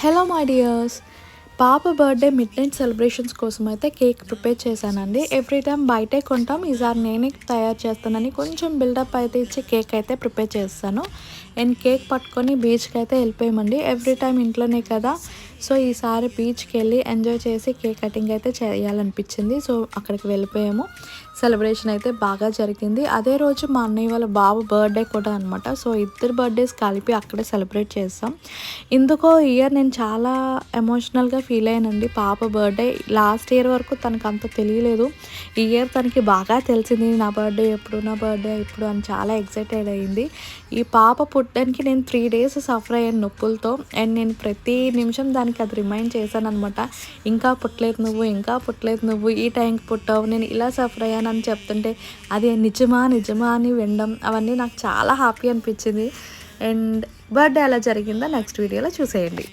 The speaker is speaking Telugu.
Hello my dears. పాప బర్త్డే మిడ్ నైట్ సెలబ్రేషన్స్ కోసం అయితే కేక్ ప్రిపేర్ చేశానండి. ఎవ్రీ టైం బయటే కొంటాం. ఈసారి నేనే తయారు చేస్తానని కొంచెం బిల్డప్ అయితే ఇచ్చి కేక్ అయితే ప్రిపేర్ చేస్తాను. అండ్ కేక్ పట్టుకొని బీచ్కి అయితే వెళ్ళిపోయామండి. ఎవ్రీ టైం ఇంట్లోనే కదా. సో ఈసారి బీచ్కి వెళ్ళి ఎంజాయ్ చేసి కేక్ కటింగ్ అయితే చేయాలనిపించింది. సో అక్కడికి వెళ్ళిపోయాము. సెలబ్రేషన్ అయితే బాగా జరిగింది. అదే రోజు మా అన్నయ్య వాళ్ళ బాబు బర్త్డే కూడా అనమాట సో ఇద్దరు బర్త్డేస్ కలిపి అక్కడే సెలబ్రేట్ చేస్తాం ఇందుకో ఇయర్ నేను చాలా ఎమోషనల్గా ఫీల్ అయ్యానండి. పాప బర్త్డే లాస్ట్ ఇయర్ వరకు తనకు అంత తెలియలేదు. ఈ ఇయర్ తనకి బాగా తెలిసింది నా బర్త్డే ఎప్పుడు నా బర్త్డే ఎప్పుడు అని చాలా ఎక్సైటెడ్ అయింది. ఈ పాప పుట్టడానికి నేను త్రీ డేస్ సఫర్ అయ్యాను నొప్పులతో. అండ్ నేను ప్రతి నిమిషం దానికి అది రిమైండ్ చేశాను అనమాట ఇంకా పుట్టలేదు నువ్వు ఇంకా పుట్టలేదు నువ్వు ఈ టైంకి పుట్టావు నేను ఇలా సఫర్ అయ్యాను అని చెప్తుంటే అది నిజమా నిజమా అని వినడం అవన్నీ నాకు చాలా హ్యాపీ అనిపించింది. అండ్ బర్త్డే అలా జరిగిందా నెక్స్ట్ వీడియోలో చూసేయండి.